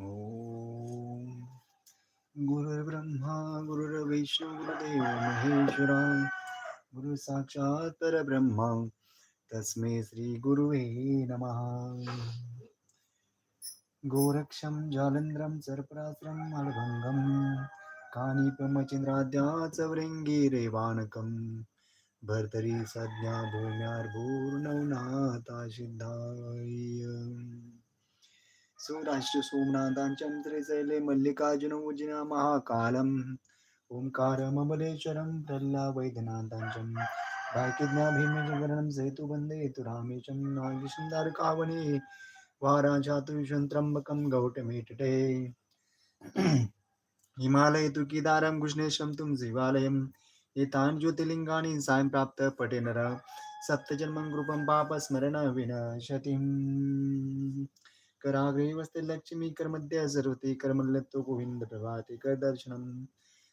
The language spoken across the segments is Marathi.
ॐ गुरुर्ब्रह्मा गुरुर्विष्णू गुरुदेव महेश्वरा गुरु साक्षात परब्रह्मा तस्मै श्री गुरुवे नमः। गोरक्षं जालन्द्रं सर्परात्रं मलभङ्गं कानीपमचिन्द्राद्याच वृङ्गिरेवाणकं भर्तरि संज्ञा भूम्यार्भूर्णवनाथा सिद्धाय सुराष्ट्र सोमनाथांचं त्रिशैले मल्लिकार्जुन उजिना महाकालम् ओंकारममलेश्वरं प्रल्ला वैद्यनाथांचं भाकिज्ञा भीमजगरणं सेतुबन्धे तु रामेशं नागेशं वाराजातुषं त्र्यम्बकं गौतमीटटे हिमालय तुकीदारं कृष्णेशं तुं शिवालयम् एतान् ज्योतिर्लिङ्गानि सायं प्राप्त पटे नर सप्तजन्मं कृपं पापस्मरण विनशतिम् कराग्रे वस्ते लक्ष्मी करमध्ये सर्वते करमल्लत्तो प्रभाते करदर्शनं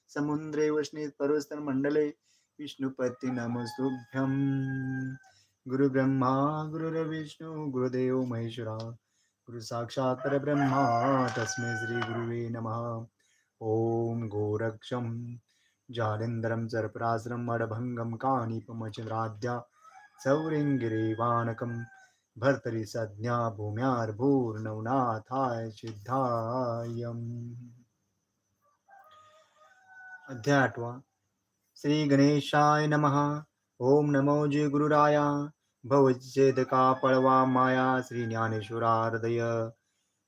समुद्रे वश्ने पर्वस्तनमण्डले विष्णुपति नमस्तुभ्यं गुरुब्रह्मा गुरुरविष्णु गुरुदेव महेश्वरा. गुरु परब्रह्मा तस्मै श्रीगुरुवे नमः. ॐ गोरक्षं जालेन्द्रं सर्पराश्रं मडभङ्गं काणिपमचन्द्राद्या सौरिङ्गिरेवाणकं भर्तरी संज्ञा भूम्यार्भूर्नवनाथाय सिद्धायम्। अध्याय आठवा। श्री गणेशाय नमः। ओम नमो जी गुरुराया। भवचेद का पळवा माया श्री ज्ञानेश्वरार्दय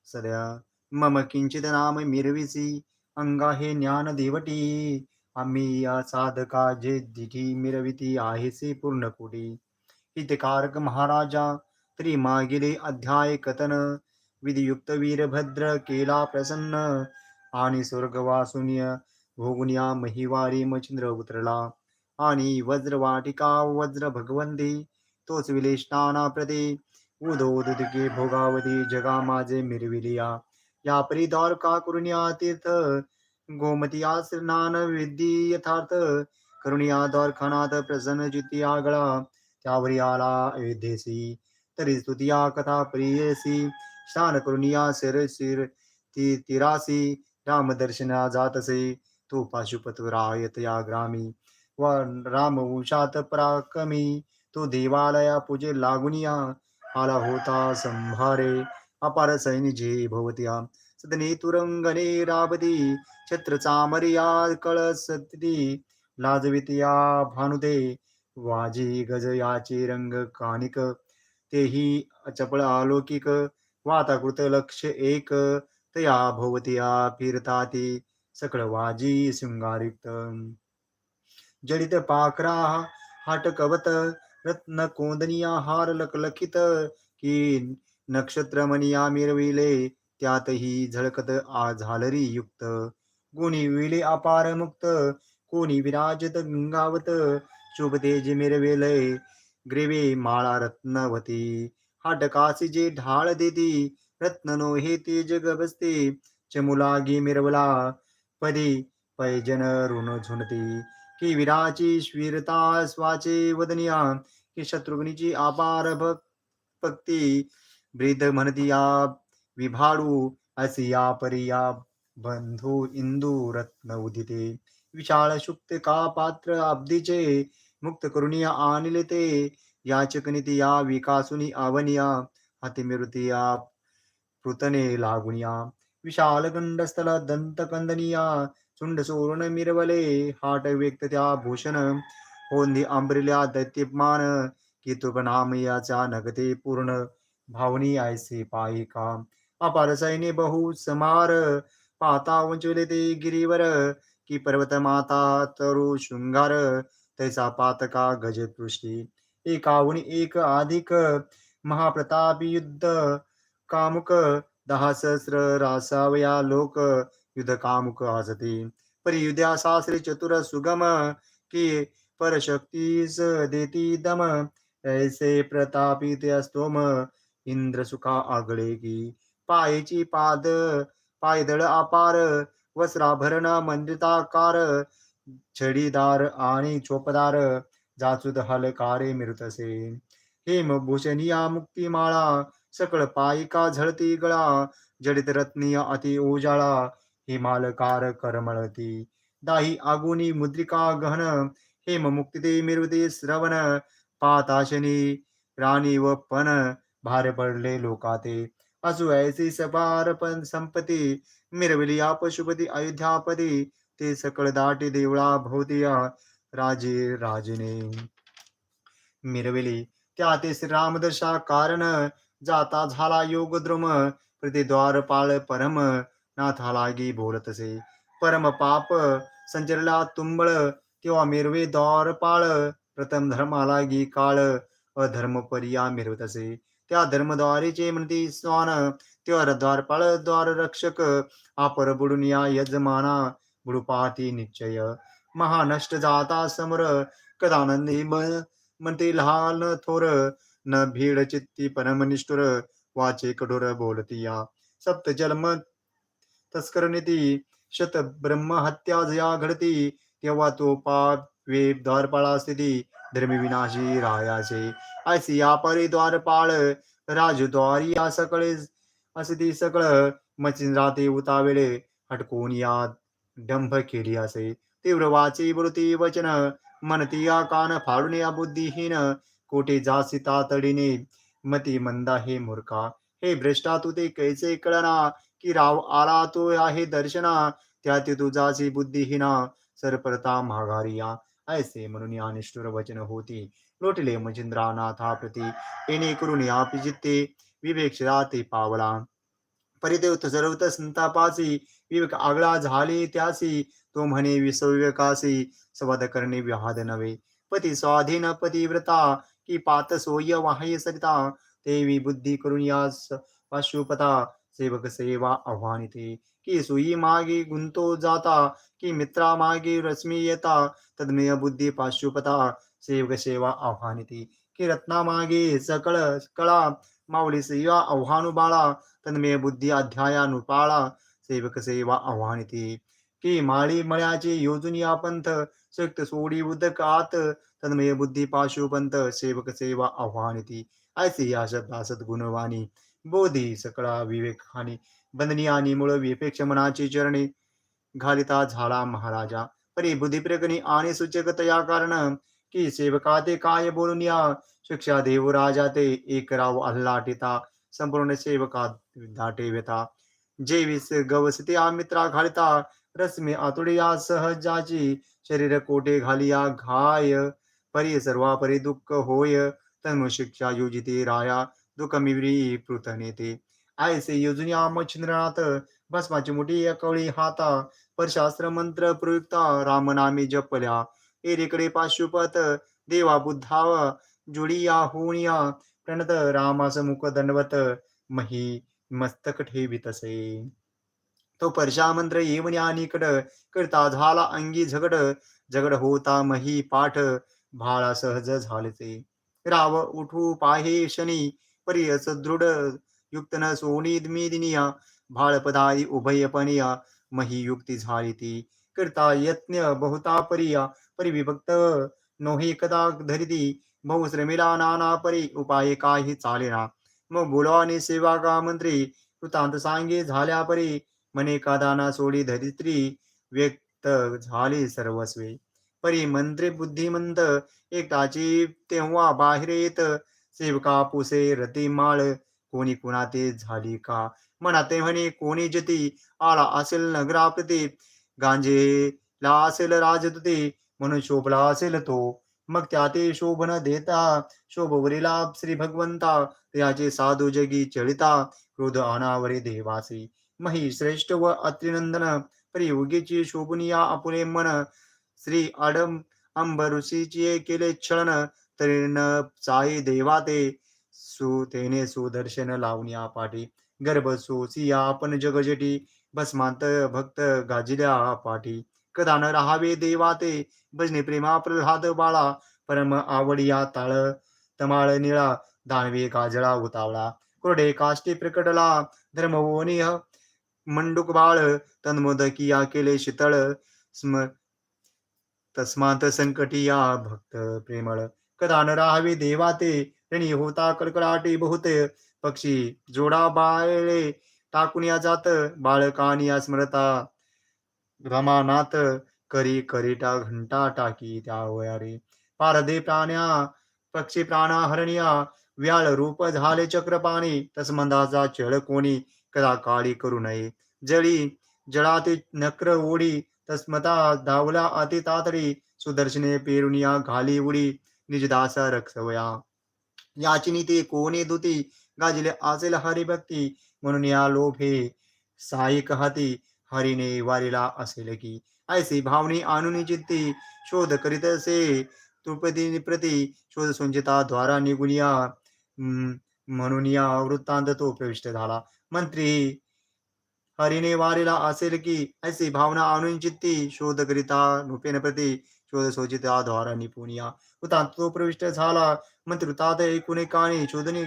सद्या मम किंचित नाम मिरविसी। अंगा हे ज्ञान देवटी आम्ही या साधका जे दिठी मिरविती आहेसी पूर्ण हितकारक महाराजा मागिले अध्याय कथन विधियुक्त वीरभद्र केला प्रसन्न आणि स्वर्गवासुन्य भोगुनिया महिवारी मचिंद्र उतरला. आणि वज्रवाटिका वज्र भगवंती तोच विलेष्टाना प्रते उदोदके भोगावती जगा माझे मिरविलिया. या परी द्वारका करुणिया तीर्थ गोमती स्नान विद्धी यथार्थ करुणिया द्वारखानात प्रसन्न जिती आगळा त्यावरी आला अयोध्येसी. तरी स्तुतिया कथा प्रियसी शान करुणिया शिर शिर ती तिरासी राम दर्शना जातसे तो पाशुपतरायत या ग्रामी व रामवंशात पराक्रमी तो देवालया पूजे लागुनिया आला होता संभारे अपार सैनिजे भवत्या सदने तुरंगने राबदी छत्र चामरिया कळसती लाजवितया भानुदे वाजी गज याचे रंग कानिक तेही चपळ अलौकिक वाताकृत लक्ष एक तया भोवतिया फिरताती सकळ वाजी शृंगारित जडित पाखरा हाट कवत रत्न कोंदनिया हार लखलखित की नक्षत्रमनिया मिरविले त्यातही झळकत आ झालरी युक्त। कोणी विले अपार मुक्त कोणी विराजत गंगावत शुभ तेज मिरविले ग्रेवे माळा रत्नवती हाटकासी जे ढाळ देती रत्न नो हे ते जग बसते चमुला चमुलागी मिरवला पदी पैजन ऋण झुणती की विराची श्वीरता स्वाचे वदनिया की शत्रुघ्नीची आपार भक्ती ब्रीद म्हणतिया विभाडू असिया परिया बंधू इंदू रत्न उदिते विशाळ शुक्त का पात्र अब्दीचे मुक्त करुणिया आणले ते. याचकनिती या विकासुनी आवनिया. अतिमिरुतिया पृतने लागुनिया. विशाल गंडस्थल दंत कंदनिया चुंड सोरण मिरवले. हाट व्यक्त त्या भूषण. होंदी आंबरिल्या दैत्यमान की तुक नाम याचा नगते पूर्ण. भावनी आयसे पायिका. अपार सैन्य बहु समार. पाता उंचविले ते गिरीवर. की पर्वत माता तरु शृंगार तैसा पातका गजतृष्टी एकाहून एक अधिक महाप्रतापी युद्ध। कामुक दहा सहस्र रासावया लोक युद्ध कामुक आजती परियुद्या सासरे चतुर सुगम की परशक्तीस देती दम। ऐसे प्रतापी ते स्तोम इंद्र सुखा आगळे की पायची पाद पायदळ अपार वस्त्राभरण मंदिताकार छडीदार आणि चोपदार जाचूद हलकारे मिरुतसे. हेमभूषणिया मुक्तिमाळा सकळ पायिका झळती गळा जडित रत्नीय अति ओजाळा हिमालकार करमळती. दाही आगुनी मुद्रिका गहन हेम मुक्ती मिरुदे श्रवण पाताशनी राणी व पण भार पडले लोकाते. असू ऐसी सपार पण संपती मिरवली या पशुपती अयोध्यापती ते सकळ दाटी देवळा भोवतिया राजे राजने. मिरविली त्या ते श्रीरामदर्शा कारण जाता झाला योग द्रुम प्रति द्वारपाळ परम नाथा बोलत बोलतसे. परम पाप संचरला तुंबळ तेव्हा मिरवे द्वारपाळ प्रथम धर्माला गी काळ अधर्म पर्या मिरवतसे. त्या धर्मद्वारेचे म्हणती स्वान तेव्हा द्वारपाळ द्वार रक्षक आपर बुडून या यजमाना बुडुपाती निश्चय। महानष्ट जाता समर कदानंदी म्हणते लहान थोर। न भीड चित्ती परम निष्ठुर वाचे कठोर बोलती या। सप्त जन्म तस्कर शत ब्रह्म हत्या जया घडती। तेव्हा तो पाप वेब द्वारपाळा स्थिती धर्म विनाशी रायाचे ऐसी या परी द्वारपाळ राजद्वारी या सकळे असती सकळ। मचिंद्राते उतावेळे हटकून या डंभ केली असे. तीव्र वाची वृत्ती वचन मनती या कान फाडून या बुद्धिहीन. कोठे जासी तातडीने मती मंदा हे मूर्खा. हे भ्रष्टा तू ते कैसे कळना? की राव आला तो आहे दर्शना. त्यात तुझासी बुद्धिहीना. सरपरता माघारिया ऐसे म्हणून या निष्ठुर वचन होती. लोटले मजिंद्रानाथा प्रती. येणे करून या चित्ते विवेक्षरा ते पावला. परिदेव सर्वत संतापाची. विवेक आगळा झाले त्यासी. तो म्हणे विसविवेकासी संवाद करणे विहाद नव्हे. पती स्वाधीन पतिव्रता की पात सोय वाह्य सरिता. देवी बुद्धी करून या पाशुपता. सेवक सेवा आव्हानिते. की सुई मागे गुंतो जाता. की मित्रा मागे रश्मी येता. तद्मेय बुद्धी पाशुपता. सेवक सेवा आव्हानिते. की रत्ना मागे सकळ कळा. माऊली सेवा आव्हानु बाळा तन्मेय बुद्धी अध्यायानुपाळा. सेवक सेवा आव्हानिते. की माळी मळ्याचे योजून या पंथ शक्त सोडी उदकात तन्मय बुद्धी पाशुपंत सेवक सेवा आव्हानिती. ऐसे या शब्दा सद्गुणवाणी बोधी सकळा विवेक हानी बंधनी आणि मूळ विपेक्ष मनाची चरणे घालिता झाला महाराजा. परी बुद्धी प्रगणी आणि सूचक या कारण की सेवका ते काय बोलून या? शिक्षा देव राजा ते एक राव अल्लाटिता संपूर्ण सेवका दाटे व्यथा जे विस गवसते मित्रा घालिता रस्मे आतुडिया सहजाची शरीर कोटे घालिया घाय? परी सर्वा परी दुःख होय तन्म शिक्षा योजिते राया दुःख मिवरी पृतनेते आयसे योजनिया मच्छिंद्रनाथ भस्माची मोठी कवळी हाता परशास्त्र मंत्र प्रयुक्ता रामनामी जपल्या. एरीकडे पाशुपत देवा बुद्धाव जुडिया होणिया प्रणत रामास मुख दंडवत मही मस्तक ठेवितसे तो परशामंत्र येवनी आणि कड करता झाला अंगी झगड. झगड होता मही पाठ भाळा सहज झालते. राव उठू पाहे शनी परियस दृढ युक्त न सोनी मिदिनिया भाळ उभयपनिया मही युक्ती झाली ती. करता यत्न बहुता परिया परिविभक्त नोही कदा धरिती. बहुश्रमिला नाना परी उपाय काही चालेना. मग बोलवाने सेवा का मंत्री. कृतांत सांगे झाल्या परी. मने कादाना सोडी धरित्री? व्यक्त झाली सर्वस्वे. परी मंत्री बुद्धिमंत. एकटाची तेव्हा बाहेर येत. सेवका पुसे रती माळ. कोणी कुणाते झाली का? म्हणा ते म्हणे कोणी जती? आला असेल नगराप्रती. गांजे ला असेल राजदुते. म्हणून शोभला असेल तो. मग त्या ते शोभन देता शोभवरीला श्री भगवंता त्याचे साधू जगी चळिता क्रोध अनावरे देवासी. मही श्रेष्ठ व अत्रिनंदन परियोगीची शोभनिया आपुले मन. श्री आडम अंब ऋषीची केले छळन तरी न साई देवा ते. सु सुदर्शन लावण्या पाठी. गर्भ सोसिया आपण जगजटी भस्मांत भक्त गाजिल्या पाठी. कदा न राहावे देवा ते भजने प्रेमा प्रल्हाद बाळा परम आवडिया ताळ तमाळ निळा दानवे गाजळा उतावळा कोरडे काष्टी प्रकटला धर्मवोनिह मंडूक बाळ तन्मोदकिया केले शीतळ स्म तस्मात संकटिया भक्त प्रेमळ कदा न राहावे देवा ते ऋणी होता कडकडाटी बहुते पक्षी जोडा बाळे टाकून या जात बाळकानिया स्मरता रमानाथ करी करीटा घंटा टाकी त्या वयारी. पारदे प्राण्या पक्षी प्राणा हरणिया व्याळ रूप झाले चक्रपाणी तसमंदाचा चळ कोणी कदा काळी करू नये. जळी जळाती नक्र ओढी तस्मता धावला अति तातडी. सुदर्शने पेरुनिया घाली उडी निजदासा रक्षवया. याची ते कोणी दुती? गाजिले आचेल हरिभक्ती. म्हणून या लोभे साई हाती हरिने वारीला असेल की. ऐसी भावनी आणून चित्ती शोध करीत असे. तृपती प्रती शोध संचिता द्वारा निघून या. म्हणून या वृत्तांत तो प्रविष्ट झाला. मंत्री हरिने वारीला असेल की. ऐसी भावना आणून चित्ती शोध करिता नृपेन प्रती शोध सोचिता द्वारा निपुनिया वृत्तांत तो प्रविष्ट झाला. मंत्री वृत्तात एकूण काणी शोधनी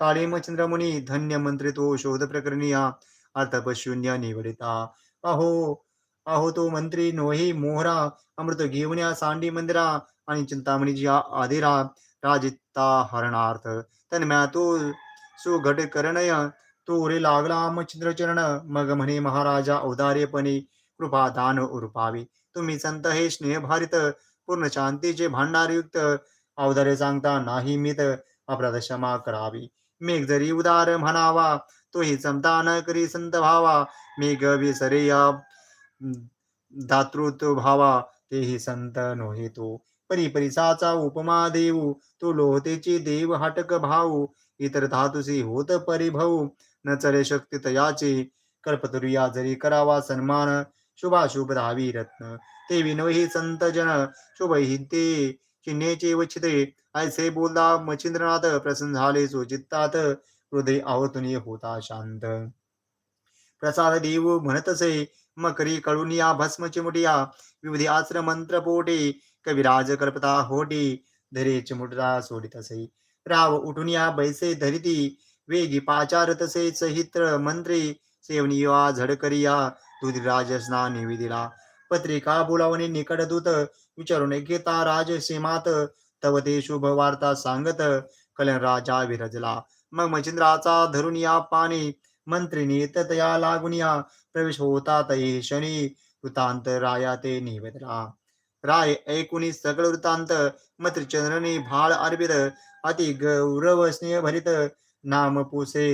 काळे मचंद्रमुनी धन्य मंत्री तो शोध प्रकरणी या. अर्थपशून्य निवडिता अहो अहो तो मंत्री नोही मोहरा अमृत घेवण्या सांडी मंदिरा आणि चिंतामणीजी आदिरा राजिता हरणार्थ। तन्म्या तो सुघट करणय तो रे लागला आमचंद्रचरण मग म्हणे महाराजा औदार्यपणे कृपा दान तुम्ही संत हे स्नेह भारित पूर्ण शांतीचे भांडारयुक्त औदार्य सांगता नाही मित अपराध क्षमा करावी। मेघ जरी उदार म्हणावा तोही समता न करी संत भावा मी विसरे या दातृत्व भावा तेही संत नोहे तो. परी परिसाचा उपमा देऊ तो लोहतेची देव हटक भाऊ इतर धातुसी होत परिभऊ न चले शक्ती तयाचे कल्पतरुया जरी करावा सन्मान शुभाशुभ धावी रत्न. ते विनोही संत जन शुभ ते चिन्हेचे वचिते ऐसे बोलदा मच्छिंद्रनाथ प्रसन्न झाले सुचित्तात हृदय आवतून होता शांत. प्रसाद देव म्हणतसे मकरी कळून या भस्म चिमुटिया विविध आश्रम मंत्र पोटे कविराज कल्पता होटी धरे चिमुटरा सोडितसे राव उठून या बैसे धरिती वेगी पाचार तसे सहित्र मंत्री सेवनिया झडकरिया दुधिराजसना निविदिला पत्रिका बोलावणे निकट दूत विचारून घेता राज सीमात तव ते शुभ वार्ता सांगत कल्याण राजा विरजला. मग मचिंद्राचा धरून या पाणी. मंत्री तया लागून या. प्रवेश होता तये शनी. वृतांत राया ते निवेदला. राय ऐकुनी सगळ वृत्तांत. मत्रिचंद्रनी भाळ अर्पित. अति गौरव स्नेह भरित. नाम पुसे.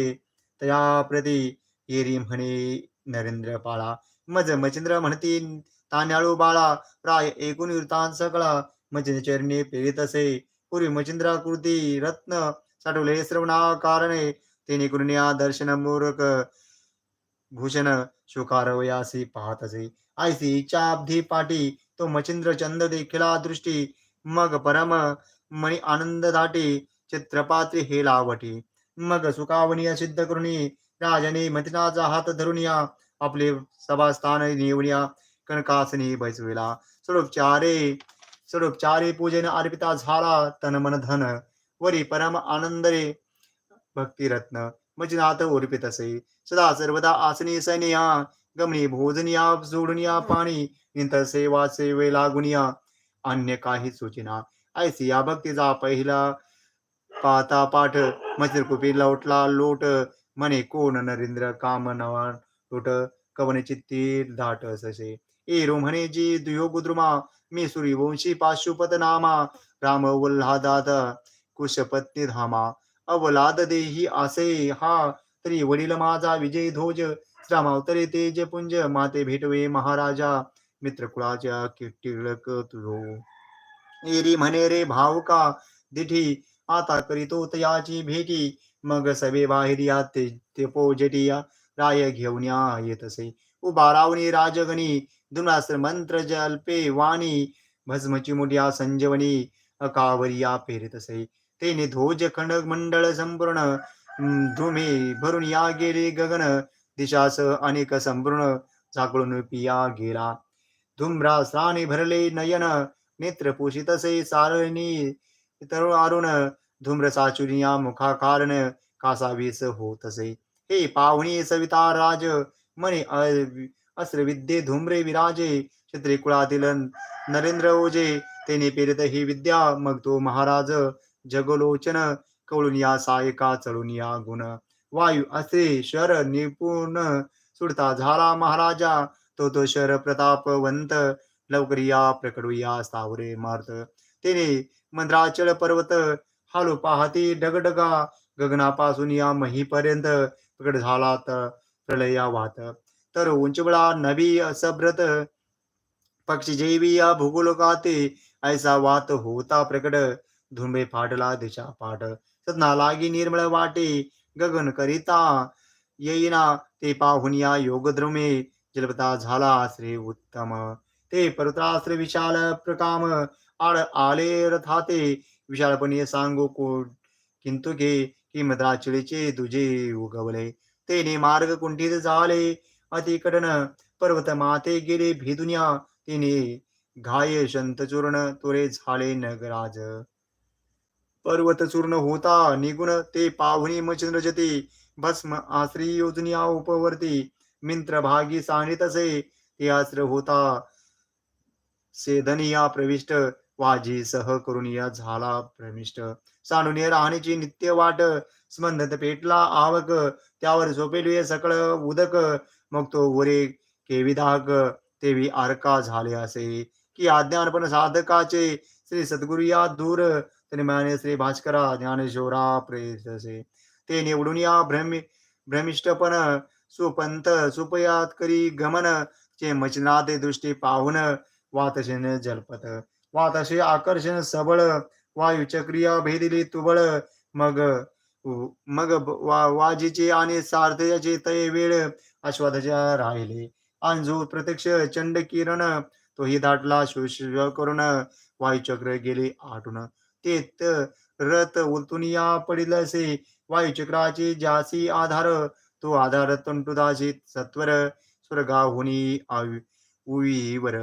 तया प्रती. येरी म्हणे नरेंद्र पाळा मज मचिंद्र म्हणती तान्याळू बाळा. राय ऐकून वृत्तांत सकळा. मचिंद्र चरणी प्रेरित असे. पूर्वी मचिंद्रा कृती रत्न. साठवले श्रवणा कारणे तेने करुण्या दर्शन मूर्ख भूषण शुकारवयासी पाहत असे चाब्धी पाटी तो मचिंद्र चंद देखिला दृष्टी मग परम मणी आनंद दाटी चित्रपात्री हे लावटी मग सुखावनिया सिद्ध करुणी राजाने मतिनाचा हात धरुनिया आपले सभास्थान निवडिया कनकासनी बैसविला। स्वरूपचारे स्वरूपचारे पूजन अर्पिता झाला तन मन धन। वरी परम आनंदरे भक्तिरत्न मजनाथ उर्पित असे. सदा सर्वदा आसनी सैनिया गमनी भोजनिया जोडनिया पाणी इंत सेवा सेवे लागुनिया. अन्य काही सूचना ऐसी या भक्तीचा पहिला पाता पाठ. मजर कुपी लवटला लोट म्हणे कोण नरेंद्र काम नवा लोट कवन चित्ती दाट ससे. ए रोमणे जी दुयोगुद्रुमा मी सूर्यवंशी पाशुपत नामा राम उल्हादात कुशपत्नी धामा अवलाद देही असे हा तरी वडील माझा विजय ध्वज श्रामावतरे तेज पुंज माते भेटवे महाराजा मित्रकुळाच्या टिळक तुझो एरी म्हणे रे भावका दिठी आता करीतो तयाची भेटी मग सवे बाहेर या ते ते पोजटिया राय घेऊन या येतसे. उभा रावणी राजगणी दुनास्त्र मंत्र जल्पे वाणी भस्मची मुडिया संजीवनी अकावरिया पेरितसे तेने ध्वज खंड मंडळ संपूर्ण हम्म, धुमे भरून या गेले गगन. दिशास अनेक संपूर्ण झाकळून पिया गेला. धुम्रास्राने भरले नयन नेत्र पोषितसे सारणी. तरुण अरुण धूम्र साचुनिया मुखा कारण कासावीस होतसे हे पाहुणी सविता राज मने अस्त्र विद्ये धूम्रे विराजे. क्षत्रिय कुळातील नरेंद्र ओजे तेने पेरित ही विद्या मग तो महाराज जगलोचन कवळून या सायका चळून या गुण. वायू असे शर निपुण सुडता. झाला महाराजा तो तो शर प्रतापवंत. लवकर या प्रकडूया सावरे मार्त. तेने मंद्राचळ पर्वत हालो पाहती डगडगा. गगनापासून या महीपर्यंत प्रकट झाला तर प्रलया वाहत. तर उंचबळा नवी असभ्रत. पक्षी जेवी या भूगोलकाते ऐसा वात होता प्रकट. धुंबे फाटला दिशा पाठ. सदना लागी निर्मळ वाटे गगन करिता. येईना ते पाहून या योगद्रमे. जलपता झाला श्री उत्तम. ते पर्वताश्र विशाल प्रकाम. आळ आले रथाते. विशालपणे सांगू को किंतु घे कि मद्राचळीचे दुजे उगवले. तेने मार्ग कुंठित झाले. अतिकडन पर्वत माते गेले भिदुन्या. तिने घाय शंतचूर्ण. तोरे झाले नगराज. पर्वत चूर्ण होता निगुण ते पाहुणी मचंद्र जते भस्म आश्री योजनिया उपवर्ती मिंत्र भागी सांडित असे ते आश्र होता. सेधनिया प्रविष्ट वाजी सह करुनिया झाला प्रविष्ट. सांडून राहण्याची नित्य वाट स्मंधत पेटला आवक त्यावर झोपेलुये सकळ उदक. मग तो वरे केविदाक तेवी आरका झाले असे. की अज्ञानपण साधकाचे श्री सद्गुरु या दूर तन्माने श्री भास्करा ज्ञानेश्वरा प्रेतसे ते निवडून या भ्रमी भ्रमिष्टपण सुपंत सुपयात करी गमन चे मचनाते दृष्टी पाहून वातशेन जलपत। वातशे आकर्षण सबळ वायुचक्रिया भेदिली तुबळ मग मग वा वाजीचे आणि सारथ्याचे तय वेळ आस्वादाच्या राहिले। अंजू प्रत्यक्ष चंड किरण तोही दाटला शोष करून वायुचक्र गेले आटून। ते रथ उलतुनिया पडिलसे वायुचक्राचे जासी आधार. तो आधार तंटुदाशी सत्वर स्वर्गाहुनी उवीवर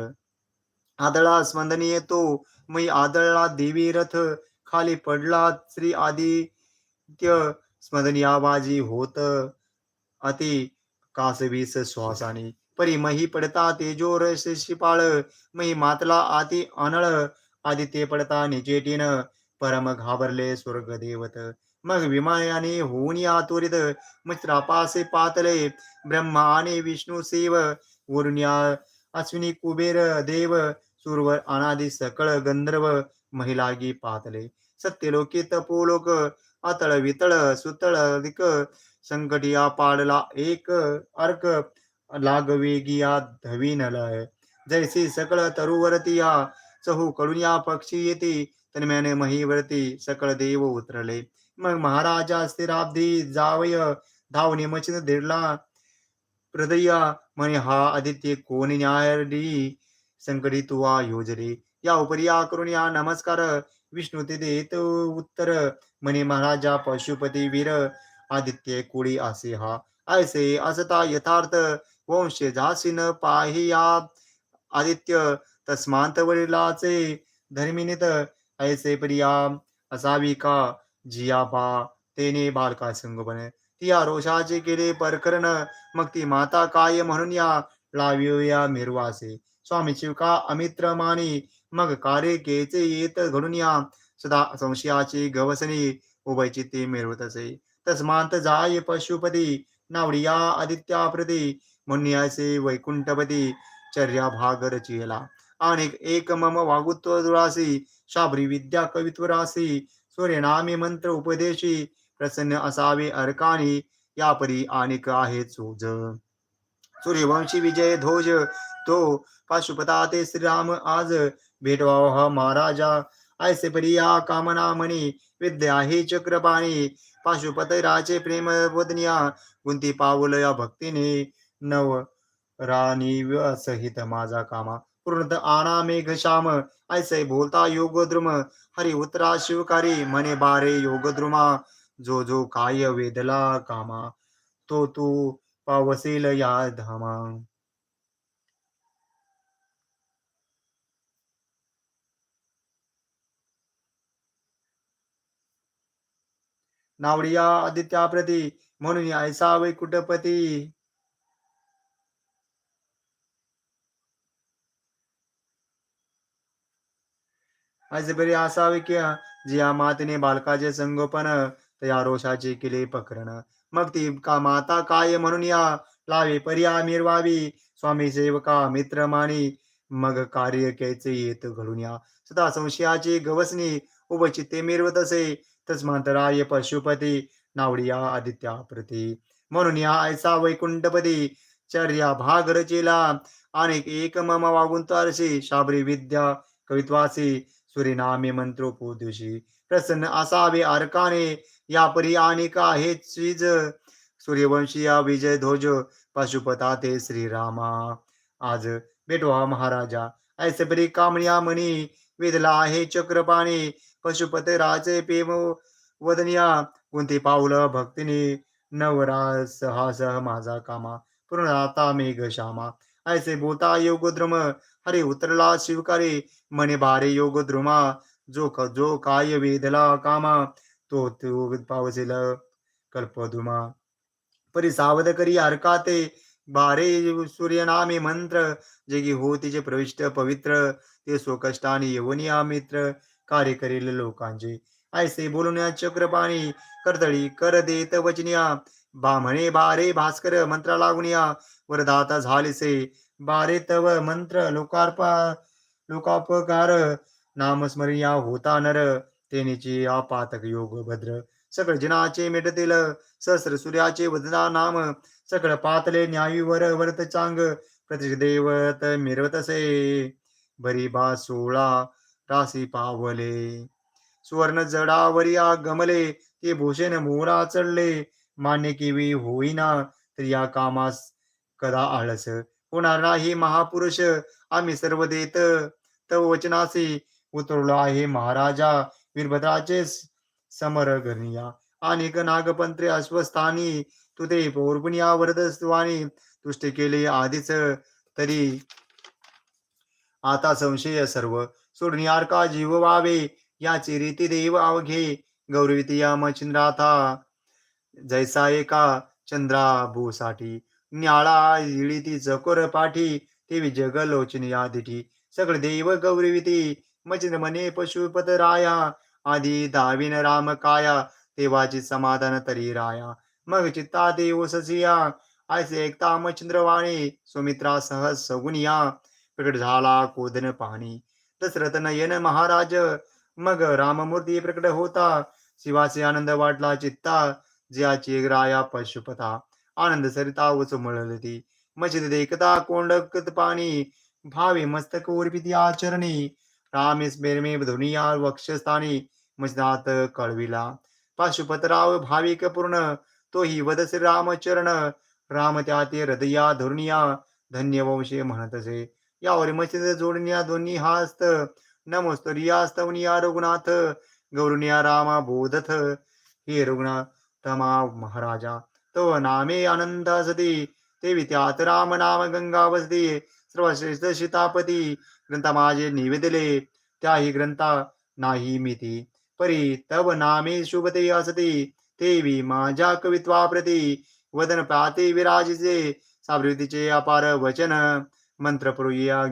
आदळा स्मंदनीय तो. मी आदळला देवी रथ. खाली पडला श्री आदित्य. स्मदनिया बाजी होत. अति कासवीस श्वासाने. परी मही पडता तेजो शिपाळ. मही मातला आती अनळ. आदित्य पडता निचेटीन परम घाबरले स्वर्ग देवत मग विमायाने होऊन आतुरित मित्रापासे पातले. ब्रह्मा आणि विष्णू सेव. वरुण्या अश्विनी कुबेर देव. सुरवर अनादी सकळ गंधर्व महिलागी पातले. सत्यलोकी तपोलोक. अतळ वितळ सुतळ दिक संकटिया पाडला एक अर्क. लागवेगिया धविनलय जैसी सकळ तरुवरतिया. या चहू कडून या पक्षी येते. तन्म्याने महीवरती सकळ देव उतरले. मग महाराजा स्थिराब्धी जावय. धावणे मचिन दिडला. हृदया म्हणे हा आदित्य कोण न्यायडी संकटित वा योजरे या उपरिया करून या नमस्कार. विष्णू ते देत उत्तर. म्हणे महाराजा पशुपती वीर. आदित्य कुडी असे हा. ऐसे असता यथार्थ. वंश जासीन पाहिया. आदित्य तस्मांत वडिलाचे धर्मिनित ऐसे प्रिया असावी का जियाबा तेने बालका संगोपन तिया रोषाचे केले परकरण मग ती माता काय म्हणून या लाविया मिरवासे? स्वामी शिवका अमित्र मानी मग कार्य केचे येत घडून या? सदा संशयाची गवसनी उभयची ते मिरवत असे तस्मांत जाय पशुपती नावडिया आदित्याप्रती म्हणून याचे वैकुंठपती चर्या भाग रचिला आणि एक मम वागुत्व दुरासी शाबरी विद्या कवित्व रासी सूर्यनामी मंत्र उपदेशी प्रसन्न असावे अर्कानी यापरी अनेक आहे चोज. सूर्यवंशी विजय ध्वज तो पाशुपता ते श्रीराम आज भेटवा हा महाराजा ऐसे परी या कामना मनी विद्या ही चक्रपाणी पाशुपतराचे प्रेम वदनिया गुंती पावल या भक्तीने नव राणी सहित माझा कामा पूर्णत आना मेघ श्याम ऐसे बोलता योगद्रुम। हरी उतरा शिवकारी मने बारे योगद्रुमा। जो जो काय वेदला कामा तो तू पावसेल या धामा। नावडिया आदित्याप्रती म्हणून ऐसा वैकुटपती असे बरे असावे की जिया मातेने बालकाचे संगोपन या रोषाचे केले प्रकरण मग ती का माता काय म्हणून या? लावे पर्या मिरवावी स्वामी सेवका मित्र मानी मग कार्य कैचे येत घडून या. सदा संशयाची गवसणी उभचित्ते मिरवत असे तस्मांतराय पशुपती नावडिया आदित्या प्रती. म्हणून या ऐसा वैकुंठपदी चर्या भाग रचिला आणि एक मम वागुंतारशी शाबरी विद्या कवित्वासी सूर्यनामे मंत्रोपोदिशी प्रसन्न असावे अर्काने या परी आणि का हे चीज सूर्यवंशीया विजय ध्वज पशुपता ते श्रीरामा. आज भेटवा महाराजा ऐसे परी कामण्या मणी वेदला आहे चक्रपाणी पशुपते राजे पेम वदनिया कोणती पाऊल भक्तीने नवरा सहा माझा कामा पूर्णदाता मेघ श्यामा. ऐसे बोता योगद्रम हरे उतरला शिवकारे मने भारे योगद्रुमा जो जो काय वेदला कामा तो तो पावसेल कल्पधुमा परी सावध करी हरकाते बारे सूर्यनामे मंत्र जे की हो तिचे प्रविष्ट पवित्र ते स्वकष्टाने यवनिया मित्र कार्य करील लोकांचे. ऐसे बोलून चक्रपाणी कर्तळी कर देत वचनिया बामणे बारे भास्कर मंत्र लागुनिया वरदाता झालिसे बारे तव मंत्र लोकार्पा लोकापकार नामस्मरिया होता नर तेनेची आपातक योग भद्र. सकळ जनाचे मिटतील सहस्र सूर्याचे वदना नाम सकळ पातले न्यायीवर वरत चांग प्रतिदेवत देवत मिरवतसे बरी बा सोळा रासी पावले. सुवर्ण जडावरिया गमले ते भूषण मोरा चढले. मान्य केवी होईना तर या कामास कदा आळस? होणार नाही महापुरुष. आम्ही सर्व देत तव वचनासी उतरलो आहे महाराजा. वीरभद्राचे समर घनिया. अनेक नागपंत्रे अश्वस्थानी तुते पौर्पणिया वरदस्वानी तुष्ट केले आधीच तरी. आता संशय सर्व. सोडण्यार का जीव वावे? याची रीती देव अवघे. गौरवित या मचिंद्राथा जैसा एका चंद्रा भूसाठी न्याळा इळीती चकोर पाठी देवी जगलोचनी आदिठी. सगळे देव गौरविती मचिंद्र मने पशुपत राया. आधी दाविन राम काया देवाची समाधान तरी राया. मग चित्ता देव ससिया ऐसे एकता मचंद्रवाणी सुमित्रा सहज सगुनिया प्रकट झाला कोदन पाहणी दशरथ नयन महाराज मग राममूर्ती प्रकट होता. शिवाचे आनंद वाटला चित्ता जियाची राया पशुपता. आनंद सरिता उचमळती मचित एकदा कोंडकत पाणी. भावे मस्तक उर्पिती आचरणी. रामेस बेरमे धुनिया वक्षस्थानी. मजनात कळविला. पाशुपतराव भाविक पूर्ण तोही वदस रामचरण. राम त्या ते हृदया धुर्निया. धन्य वंशे म्हणतसे. यावर मचित जोडण्या दोन्ही हास्त. नमोस्तरिया स्तवनिया रघुनाथ. गौरनिया रामा बोधथ हे रघुनाथमा महाराजा. तो नामे आनंद सती। ते त्यात राम नाम गंगा वसती। सर्वश्रेष्ठ शितापती ग्रंथ माझे निवेदले। त्याही ग्रंथा नाही मिती। परी तव नामे शुभते असती। तेवी माझ्या कवित्वा प्रती। वदन प्राते विराजिचे सावृतीचे अपार वचन। मंत्र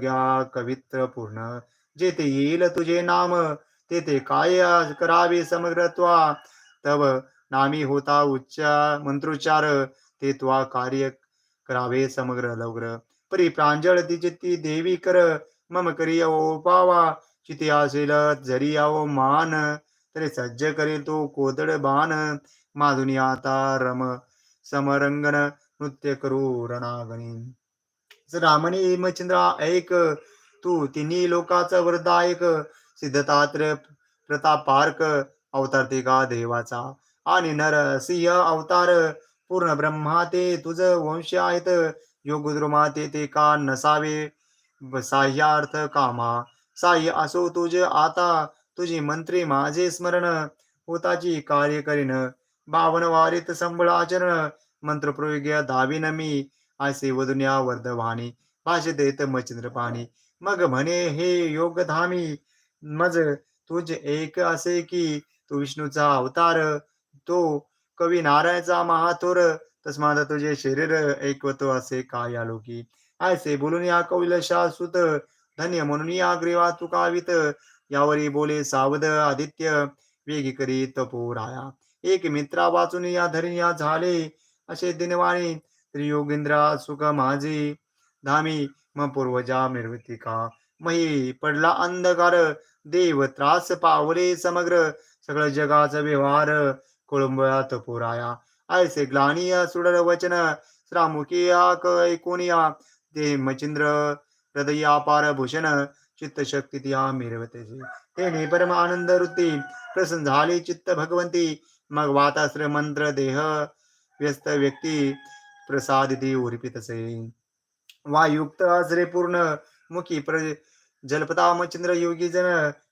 ग्या कवित्र पूर्ण। जेथे येईल तुझे नाम तेथे काय करावे समग्रत्वा। तव नामी होता उच्चार मंत्रोच्चार ते त्वा कार्य करावे समग्र लवग्र परी प्रांजळ तिची ती देवी कर मम करी पावा चिती असेल जरी यावो मान. तरी सज्ज करेल तो कोदड बाण. माधुनी आता रम समरंगन नृत्य करू रणागणी रामणी हेमचंद्रा ऐक तू तिन्ही लोकाचा वरदायक. सिद्धतात्र प्रतापार्क अवतार ते का देवाचा. आणि नर सिंह अवतार पूर्ण ब्रह्मा ते तुझ वंश आहेत. योगद्रुमा ते ते का नसावे? साह्यार्थ कामा. साह्य असो तुझ आता. तुझी मंत्री माझे स्मरण. होताची कार्य करीन. बावन वारित संबळ आचरण. मंत्र प्रयोग्य दाविन मी. असे वधुन्या वर्धवाणी भाषे देत मचिंद्र पाणी. मग म्हणे हे योग धामी मज तुझ एक असे की तू विष्णूचा अवतार. तो कवी नारायणचा महाथोर तस्माद तुझे शरीर ऐकवतो असे काय लोकी ऐसे बोलून या कौल शाश्वत धन्य म्हणून या ग्रीवा तुकावित यावरी बोले सावध आदित्य वेगी करी तपो राया एक मित्रा वाचून या धरिया झाले असे दिनवाणी. त्रियोगेंद्रा सुख माझी धामी म पूर्वजा निर्वृतिका मही पडला अंधकार देव त्रास पावले समग्र. सगळं जगाचा व्यवहार कोळंबळात पुराया ऐसे ग्लानिया सुडर वचन श्रामुखिया क ऐकोनिया ते मचिंद्र हृदयापार भूषण चित्त शक्ती त्या मिरवते तेने परम आनंद वृत्ती प्रसन्न झाली चित्त भगवंती। मग वातास्त्र मंत्र देह व्यस्त व्यक्ती प्रसादिती उर्पितसे वायुक्त आजरे पूर्ण मुखी प्र जलपता मचिंद्र योगी जन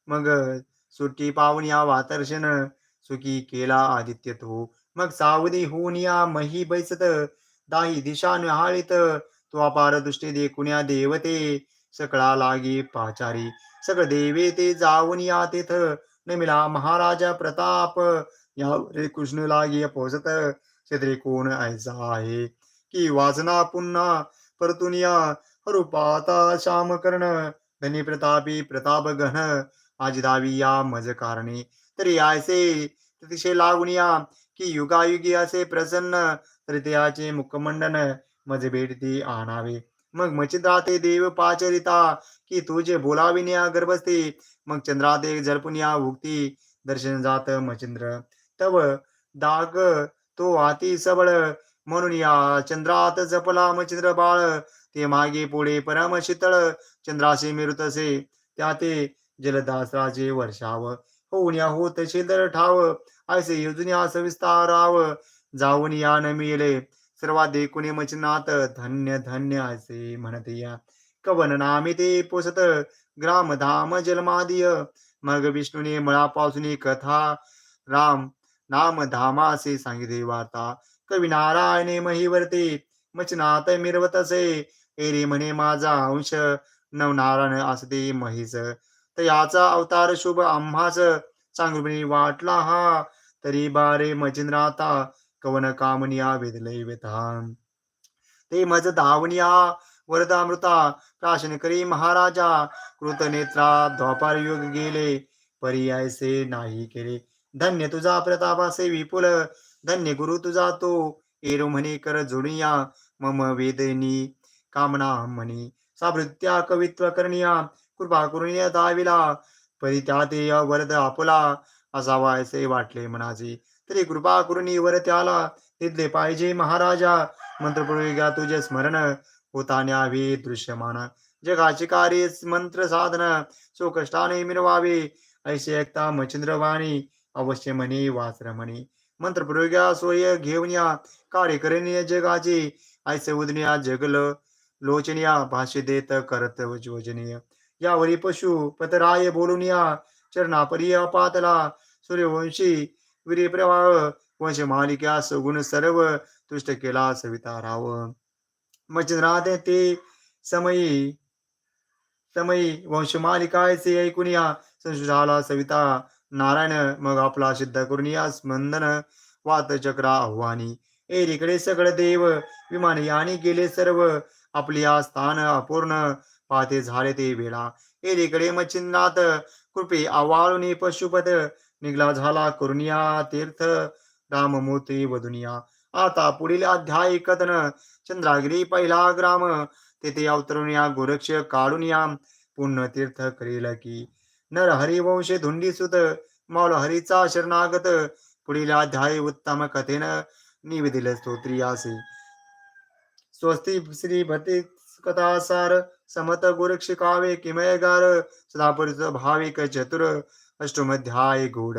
मग सुट्टी पावनिया वातर्शन सुखी केला आदित्य तो मग सावधी होऊन या मही बैसत. दाही दिशा निहाळीत. तो अपार दृष्टी देखुन्या देवते. सकळा लागी पाचारी. सगळ देवे ते जाऊन या तेथ. नमिला महाराजा प्रताप. या कृष्ण लागी पोचत क्षेत्रे कोण ऐसा आहे की वाजना पुन्हा परतून या. रूपाता श्याम कर्ण धनी प्रतापी प्रताप आजी दावी या मज कारणे तरी आयसे तिशे लागून या की युगायुगी असे प्रसन्न तरी त्याचे मुखमंडन मज भेटती आणावे. मग मचिंद्रा ते देव पाचरिता की तुझे बोलाविन्या गर्भस्ती मग चंद्राते जरपुन या दर्शन जात मचिंद्र तव दाग तो आती सबळ म्हणून या चंद्रात जपला मचिंद्र बाळ. ते मागे पुढे परम शीतळ चंद्राशी मिरुतसे त्या ते जलदासराचे वर्षाव. होऊन या होत शेदर ठाव. ऐसे योजन्या सविस्ताराव जाऊन या न मिले. सर्वा देखुने मचनात धन्य धन्य असे म्हणते या. कवन नामे ते पोसत ग्राम धाम जलमादिय. मग विष्णूने मळापासून कथा राम नाम धामा असे सांगितले वार्ता. कवी नारायणे महिवरते मचनात मिरवत असे. एरे म्हणे माझा अंश नवनारायण असते महिस. तर याचा अवतार शुभ आम्हाच चांगली वाटला हा. तरी बारे मचिंद्राता कवन कामनिया वेदलय विधान ते मज धावनिया वरदामृता प्राशन करी महाराजा कृतनेत्रा द्वापार युग गेले पर्यायसे नाही केले. धन्य तुझा प्रतापासे विपुल. धन्य गुरु तुझा तो. एरो म्हणे कर जोडिया मम वेदनी कामना म्हणे. सावृत्या कवित्व करनिया कृपा करुनिया दाविला. परी त्या ते वरद आपुला. असावा असे वाटले म्हणाचे तरी कृपा करुणी वर त्याला. तिथले पाहिजे महाराजा. मंत्रप्रयोग तुझे स्मरण. होता दृश्यमान. जगाचे कार्य मंत्र साधन. सो कष्टाने मिरवावे. ऐसे ऐकता मचिंद्रवाणी अवश्य म्हणे वासर म्हणे मंत्रप्रयोगा सोय घेऊन या. कार्य करणे जगाचे. ऐसे उदनिया जगल. लोचनिया भाष्य देत करत योजनीय. यावरी पशु पतराय बोलून या चरणापरिय पातला सूर्यवंशी विरी प्रवाह वंश मालिका सगुण सर्व तुष्ट केला सविता राव. मचिंद्रात ते समयी समयी वंशमालिकायचे ऐकून या संशोधाला सविता नारायण मग आपला सिद्ध करून या स्मंदन वात चक्रा आव्हानी एरीकडे सगळं देव विमान याने गेले सर्व आपली या स्थान अपूर्ण पाहते झाले ते वेळा. एरीकडे मच्छिंद्रात कृपी आवाळून पशुपद निघला झाला करुनिया तीर्थ. राममूर्ती वधुनिया आता पुढील अध्याय कथन. चंद्रागिरी पहिला ग्राम. तेथे अवतरून या गोरक्ष काढून या. पुण्य तीर्थ करील की. नर हरिवंश धुंडी सुत. मौल हरीचा शरणागत. पुढील अध्याय उत्तम कथेन. निवेदिल स्तोत्रियासी स्वस्ती श्री भते कथासार समत गोरक्षिकावे किमयगार सदापरित भाविक चतुर अष्टमध्याय गूढ।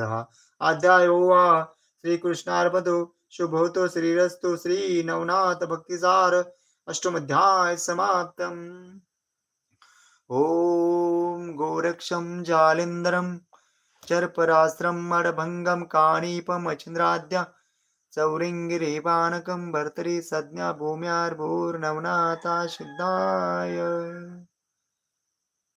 अध्याय ओवा श्रीकृष्णार्पणो शुभोतो श्रीरस्तु श्री नवनाथ भक्तिसार अष्टमध्याय समाप्तम्। ॐ गोरक्षं जालिन्दरं चर्परास्त्रं मडभङ्गं काणीपमचिन्द्राद्य चौरिङ्गिरेवानकं भर्तरि सज्ञा भूम्यार्भूर्नवनाथा शुद्धाय